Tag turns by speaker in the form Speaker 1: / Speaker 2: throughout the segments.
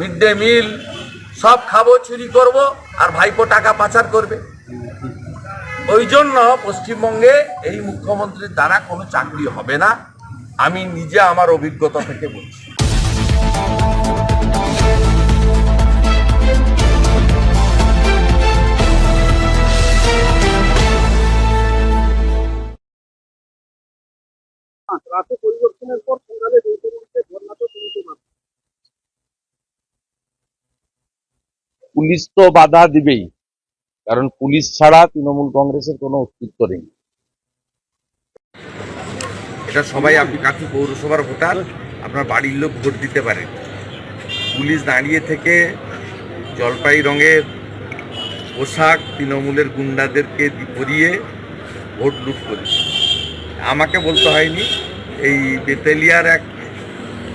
Speaker 1: Mid day meal সব খাব, চুরি করব, আর ভাইপো টাকা পাচার করবে। ওই জন্য পশ্চিমবঙ্গে এই মুখ্যমন্ত্রীর দ্বারা কোনো চাকরি হবে না। আমি নিজে আমার অভিজ্ঞতা থেকে বলছি।
Speaker 2: পরিবর্তনের পর
Speaker 1: পুলিশ তো বাধা দিবেই। কারণ পুলিশ ছাড়া তৃণমূল কংগ্রেসের কোনো অস্তিত্ব নেই। এটা সবাই, আপনি কাঠি পৌরসভার ভোটার, আপনার বাড়ির লোক ভোট দিতে পারেন পুলিশ দাঁড়িয়ে থেকে জলপাই রঙের পোশাক তৃণমূলের গুন্ডাদেরকে পরিয়ে ভোট লুট করেছে। আমাকে বলতে হয়নি, এই বেতেলিয়ার এক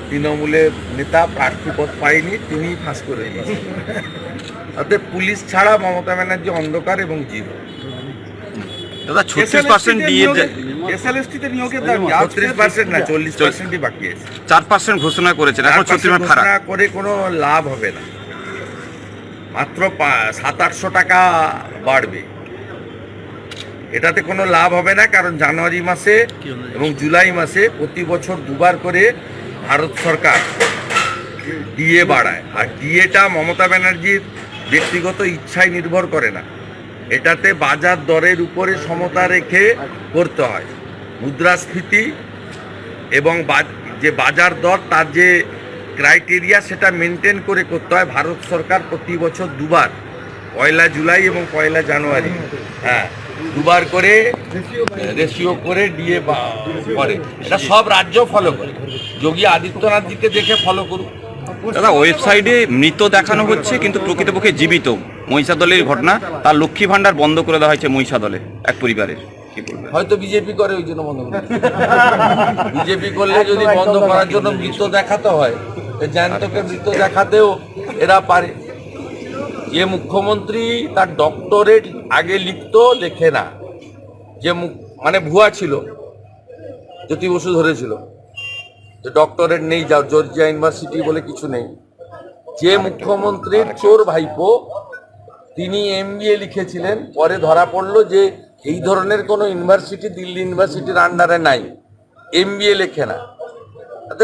Speaker 1: তৃণমূলের নেতা প্রার্থী পদ পায়নি তিনি ফাঁস করে দিয়েছেন। অতএব পুলিশ ছাড়া মমতা ব্যানার্জি অন্ধকার এবং জিরো।
Speaker 3: দাদা ছত্রিশ পার্সেন্ট দিয়ে
Speaker 2: এসএলএসটি নিয়োগের দাবি
Speaker 1: ছত্রিশ পার্সেন্ট না চল্লিশ পার্সেন্টই বাকি আছে।
Speaker 3: চার পার্সেন্ট ঘোষণা করেছেন এখন ছত্রিশ
Speaker 1: ঘোষণা করে কোনো লাভ হবে না। মাত্র সাত আটশো টাকা বাড়বে। এটাতে কোনো লাভ হবে না কারণ জানুয়ারি মাসে এবং জুলাই মাসে প্রতি বছর দুবার করে ভারত সরকার ডিএ বাড়ায়। আর ডিএটা মমতা ব্যানার্জির ব্যক্তিগত ইচ্ছায় নির্ভর করে না। এটাতে বাজার দরের উপরে সমতা রেখে করতে হয়। মুদ্রাস্ফীতি এবং যে বাজার দর, তার যে ক্রাইটেরিয়া সেটা মেনটেন করে করতে হয় ভারত সরকার প্রতি বছর দুবার, পয়লা জুলাই এবং পয়লা জানুয়ারি। হ্যাঁ। দুবার করে রেশিও করে ডিএ করে। এটা সব রাজ্য ফলো করে। যোগী আদিত্যনাথজিকে দেখে ফলো করুক।
Speaker 3: দাদা ওয়েবসাইটে মৃত দেখানো হচ্ছে কিন্তু প্রকৃতপক্ষে জীবিত। মহিষা দলের ঘটনা তার লক্ষ্মী ভান্ডার বন্ধ করে দেওয়া হয়েছে মহিষা দলে এক পরিবারের।
Speaker 1: হয়তো বিজেপি করে ওই জন্য বন্ধ করে বিজেপি করলে যদি বন্ধ করার জন্য মৃত দেখাতে হয় জ্যান্তকে মৃত দেখাতেও এরা পারে। যে মুখ্যমন্ত্রী তার ডক্টরেট আগে লিখতো, লেখে না। যে মানে ভুয়া ছিল, জ্যোতি বসু ধরেছিল। যে ডক্টরেট নেই যা জর্জিয়া ইউনিভার্সিটি বলে কিছু নেই। যে মুখ্যমন্ত্রীর চোর ভাইপো, তিনি এমবিএ লিখেছিলেন। পরে ধরা পড়ল যে এই ধরনের কোনো ইউনিভার্সিটি দিল্লি ইউনিভার্সিটির আন্ডারে নাই। এমবিএ লেখে না।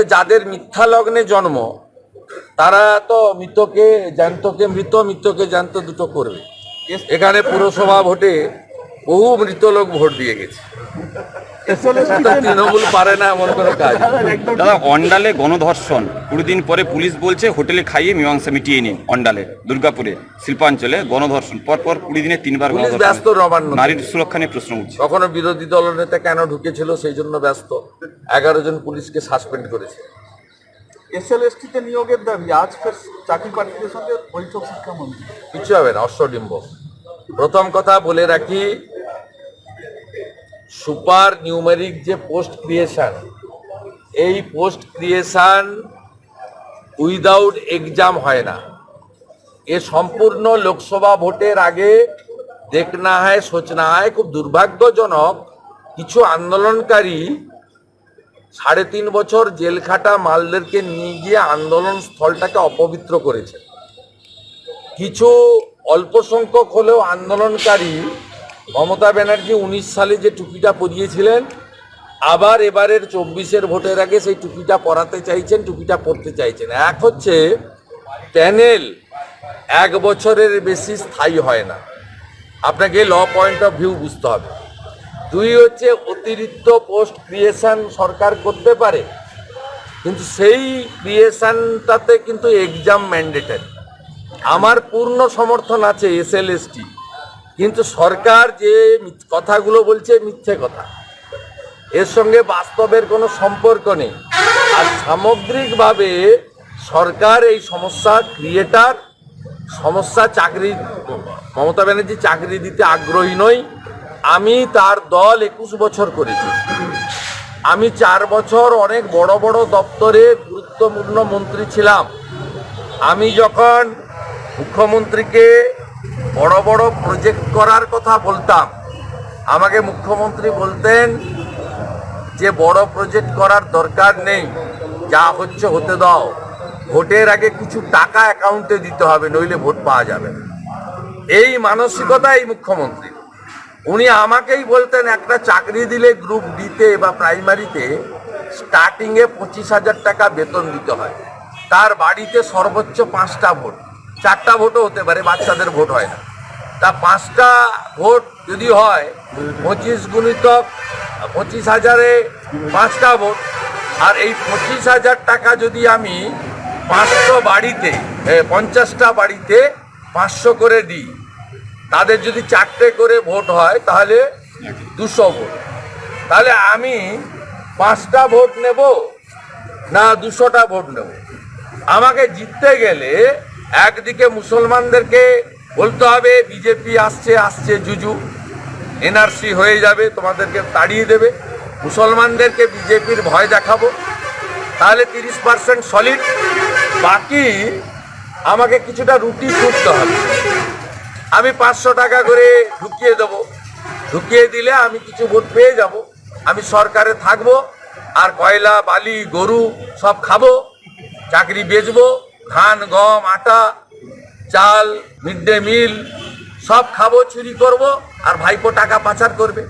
Speaker 1: যাদের মিথ্যা লগ্নে জন্ম তারা তো মৃতকে জ্যান্তকে মৃত মৃতকে জ্যান্ত দুটো করবে। এখানে পুরসভা ভোটে বহু মৃত লোক ভোট দিয়ে গেছে। তা তৃণমূল পারে না এমন কোনো কাজ।
Speaker 3: দাদা অন্ডালে গণধর্ষণ। কুড়ি দিন পরে পুলিশ বলছে হোটেলে খাইয়ে মীমাংসা মিটিয়ে নিন অন্ডালে দুর্গাপুরে শিল্পাঞ্চলে গণধর্ষণ। পরপর কুড়ি দিনে তিনবার
Speaker 1: ব্যস্ত নবান্ন
Speaker 3: নারীর সুরক্ষা নিয়ে প্রশ্ন উঠছে।
Speaker 1: কখনো বিরোধী দলনেতা কেন ঢুকেছিল সেই জন্য ব্যস্ত। এগারো জন পুলিশকে সাসপেন্ড করেছে।
Speaker 2: এসএলএসটি তে নিয়োগের দাবি, আজ ফের চাকরি প্রার্থীদের সঙ্গে বৈঠক শিক্ষামন্ত্রী।
Speaker 1: কিছু হবে না অশ্বডিম্ব প্রথম কথা বলে রাখি, সুপার নিউমেরিক যে পোস্ট ক্রিয়েশন, এই পোস্ট ক্রিয়েশন উইদাউট এক্সাম হয় না। এ সম্পূর্ণ লোকসভা ভোটের আগে দেখনা হয় সোচনা হয়, খুব দুর্ভাগ্যজনক কিছু আন্দোলনকারী সাড়ে তিন বছর জেল খাটা মালদেরকে নিয়ে গিয়ে আন্দোলন স্থলটাকে অপবিত্র করেছে। কিছু অল্প সংখ্যক হলেও আন্দোলনকারী মমতা ব্যানার্জি উনিশ সালে যে টুপিটা পরিয়েছিলেন, আবার এবারের চব্বিশের ভোটের আগে সেই টুপিটা পরাতে চাইছেন, টুপিটা পরতে চাইছেন। এক হচ্ছে, প্যানেল এক বছরের বেশি স্থায়ী হয় না। আপনাকে ল পয়েন্ট অফ ভিউ বুঝতে হবে। দুই হচ্ছে অতিরিক্ত পোস্ট ক্রিয়েশন সরকার করতে পারে, কিন্তু সেই ক্রিয়েশনটাতে কিন্তু এক্সাম ম্যান্ডেটারি আমার পূর্ণ সমর্থন আছে এসএলএসটি কিন্তু সরকার যে কথাগুলো বলছে মিথ্যে কথা। এর সঙ্গে বাস্তবের কোনো সম্পর্ক নেই। আর সামগ্রিকভাবে সরকার এই সমস্যা ক্রিয়েটার সমস্যা চাকরি, মমতা ব্যানার্জি চাকরি দিতে আগ্রহী নই আমি তার দল একুশ বছর করেছি। আমি চার বছর অনেক বড় বড় দপ্তরে গুরুত্বপূর্ণ মন্ত্রী ছিলাম। আমি যখন মুখ্যমন্ত্রীকে বড় বড় প্রজেক্ট করার কথা বলতাম, আমাকে মুখ্যমন্ত্রী বলতেন যে, বড় প্রজেক্ট করার দরকার নেই, যা হচ্ছে হতে দাও। ভোটের আগে কিছু টাকা অ্যাকাউন্টে দিতে হবে, নইলে ভোট পাওয়া যাবে এই মানসিকতাই মুখ্যমন্ত্রী উনি আমাকেই বলতেন, একটা চাকরি দিলে গ্রুপ ডিতে বা প্রাইমারিতে স্টার্টিংয়ে পঁচিশ হাজার টাকা বেতন দিতে হয়। তার বাড়িতে সর্বোচ্চ পাঁচটা ভোট। চারটা ভোটও হতে পারে, বাচ্চাদের ভোট হয় না। তা পাঁচটা ভোট যদি হয়, পঁচিশ গুণিতক পঁচিশ হাজারে পাঁচটা ভোট। আর এই পঁচিশ হাজার টাকা যদি আমি পাঁচশো বাড়িতে পঞ্চাশটা বাড়িতে পাঁচশো করে দিই তাদের যদি চারটে করে ভোট হয়, তাহলে দুশো ভোট। তাহলে আমি পাঁচটা ভোট নেব না দুশোটা ভোট নেব? আমাকে জিততে গেলে একদিকে মুসলমানদেরকে বলতে হবে, বিজেপি আসছে আসছে জুজু, এনআরসি হয়ে যাবে, তোমাদেরকে তাড়িয়ে দেবে। মুসলমানদেরকে বিজেপির ভয় দেখাবো। তাহলে তিরিশ পার্সেন্ট সলিড, বাকি আমাকে কিছুটা রুটি ছুটতে হবে। আমি পাঁচশো টাকা করে ঢুকিয়ে দেবো। ঢুকিয়ে দিলে আমি কিছু ভোট পেয়ে যাব। আমি সরকারে থাকব আর কয়লা, বালি, গরু সব খাব, চাকরি বেচবো, ধান, গম, আটা, চাল, মিড ডে মিল সব খাব, চুরি করব আর ভাইপো টাকা পাচার করবে।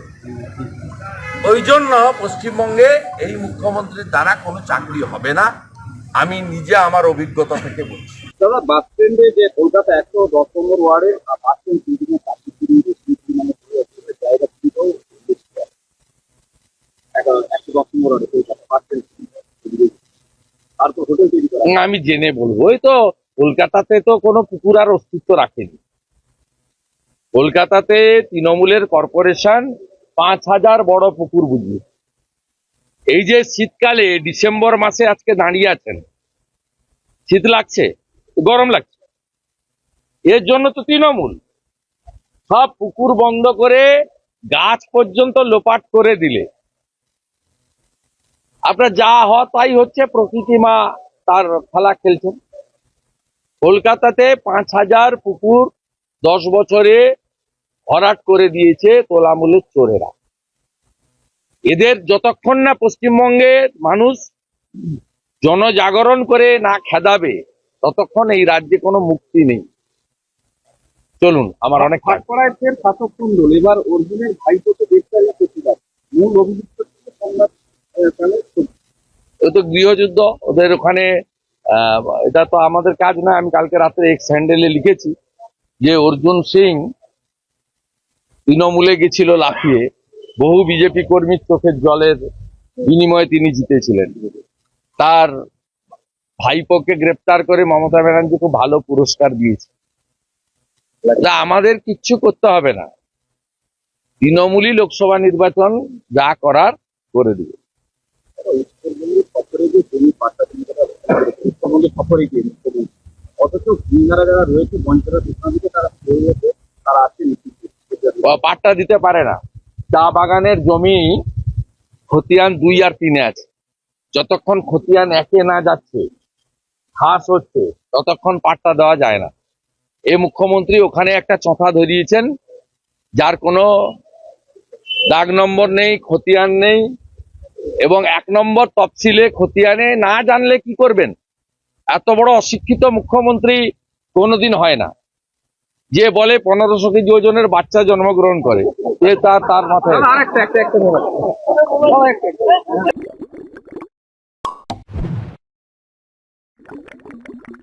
Speaker 1: ওই জন্য পশ্চিমবঙ্গে এই মুখ্যমন্ত্রীর দ্বারা কোনো চাকরি হবে না। আমি নিজে আমার অভিজ্ঞতা থেকে বলছি।
Speaker 2: দাদা বাস স্ট্যান্ডে যে কলকাতা একশো দশ নম্বর ওয়ার্ডে বাস স্ট্যান্ড বিল্ডিং এর কাছে জায়গা ছিল একশো দশ নম্বর ওয়ার্ডে বাস স্ট্যান্ড
Speaker 1: আমি জেনে বলব। ওই তো কলকাতাতে তো কোনো পুকুর আর অস্তিত্ব রাখেনি। কলকাতাতে তৃণমূলের কর্পোরেশন পাঁচ হাজার বড় পুকুর বুঝি এই যে শীতকালে, ডিসেম্বর মাসে আজকে দাঁড়িয়ে আছেন, শীত লাগছে? গরম লাগছে। এর জন্য তো তৃণমূল। সব পুকুর বন্ধ করে গাছ পর্যন্ত লোপাট করে দিলে। আপনার যা হওয়া তাই হচ্ছে, প্রকৃতি মা তার খেলা খেলছেন। কলকাতাতে পাঁচ হাজার পুকুর দশ বছরে ভরাট করে দিয়েছে তোলামূলের চোরেরা। এদের যতক্ষণ না পশ্চিমবঙ্গের মানুষ জনজাগরণ করে না খেদাবে ততক্ষণ এই রাজ্যে কোনো মুক্তি নেই। চলুন আমার অনেক
Speaker 2: শাসক মন্ডল এবার অর্জুনের প্রতিবাদ মূল অভিযুক্ত চ্যানেল সত্য।
Speaker 1: ও তো গৃহযুদ্ধ ওদের ওখানে এটা তো আমাদের কাজ না আমি কালকে রাত্রে এক্স হ্যান্ডেলে লিখেছি যে অর্জুন সিং তৃণমূলে গেছিল লাফিয়ে। বহু বিজেপি কর্মীর চোখের জলের বিনিময়ে তিনি জিতেছিলেন। তার ভাইপোকে গ্রেপ্তার করে মমতা ব্যানার্জি খুব ভালো পুরস্কার দিয়েছে। আমাদের কিচ্ছু করতে হবে না। তৃণমূলই লোকসভা নির্বাচন যা করার করে দিবে।
Speaker 2: পাট্টা
Speaker 1: দিতে পারে না। চা বাগানের জমি খতিয়ান দুই আর তিনে আছে। যতক্ষণ খতিয়ান একে না যাচ্ছে ঘাস হচ্ছে ততক্ষণ পাট্টা দেওয়া যায় না এই মুখ্যমন্ত্রী ওখানে একটা চথা ধরিয়েছেন যার কোনো দাগ নম্বর নেই খতিয়ান নেই এবং এক নম্বর তফসিলে খতিয়ানে না জানলে কি করবেন এত বড় অশিক্ষিত মুখ্যমন্ত্রী কোনোদিন হয় না যে বলে পনেরোশো কেজি ওজনের বাচ্চা জন্মগ্রহণ করে তার তার মাথায়
Speaker 2: Thank you.